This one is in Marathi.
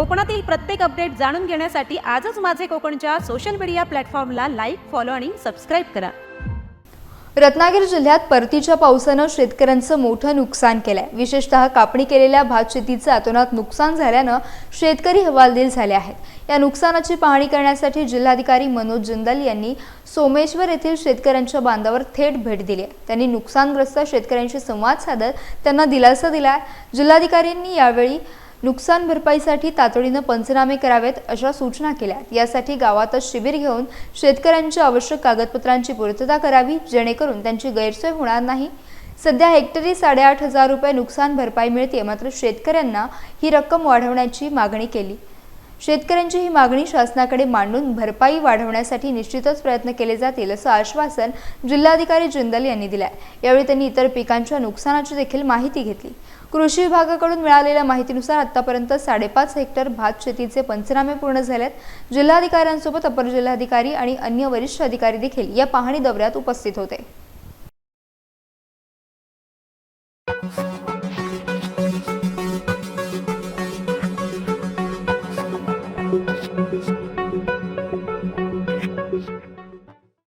कोकणातील प्रत्येक अपडेट जाणून घेण्यासाठी आजच माझे कोकणच्या सोशल मीडिया प्लॅटफॉर्मला लाईक फॉलो आणि सबस्क्राईब करा. रत्नागिरी जिल्ह्यात परतीच्या पावसानं शेतकऱ्यांचं मोठं नुकसान केलंय. विशेषतः कापणी केलेल्या भात शेतीचं अतोनात नुकसान झाल्यानं शेतकरी हवालदिल झाले आहेत. या नुकसानाची पाहणी करण्यासाठी जिल्हाधिकारी मनोज जिंदाल यांनी सोमेश्वर येथील शेतकऱ्यांच्या बांधावर थेट भेट दिली आहे. त्यांनी नुकसानग्रस्त शेतकऱ्यांशी संवाद साधत त्यांना दिलासा दिला जिल्हाधिकाऱ्यांनी यावेळी नुकसान भरपाईसाठी तातडीनं पंचनामे करावेत अशा सूचना केल्यात यासाठी गावातच शिबिर घेऊन शेतकऱ्यांच्या आवश्यक कागदपत्रांची पूर्तता करावी जेणेकरून त्यांची गैरसोय होणार नाही. सध्या हेक्टरी साडेआठ हजार रुपये नुकसान भरपाई मिळते मात्र शेतकऱ्यांना ही रक्कम वाढवण्याची मागणी केली. शेतकऱ्यांची ही मागणी शासनाकडे मांडून भरपाई वाढवण्यासाठी निश्चितच प्रयत्न केले जातील असं आश्वासन जिल्हाधिकारी जिंदल यांनी दिलं आहे यावेळी त्यांनी इतर पिकांच्या नुकसानाची देखील माहिती घेतली. कृषी विभागाकडून मिळालेल्या माहितीनुसार आतापर्यंत साडेपाच हेक्टर भात शेतीचे पंचनामे पूर्ण झालेत. जिल्हाधिकाऱ्यांसोबत अपर जिल्हाधिकारी आणि अन्य वरिष्ठ अधिकारी देखील या पाहणी दौऱ्यात उपस्थित होते.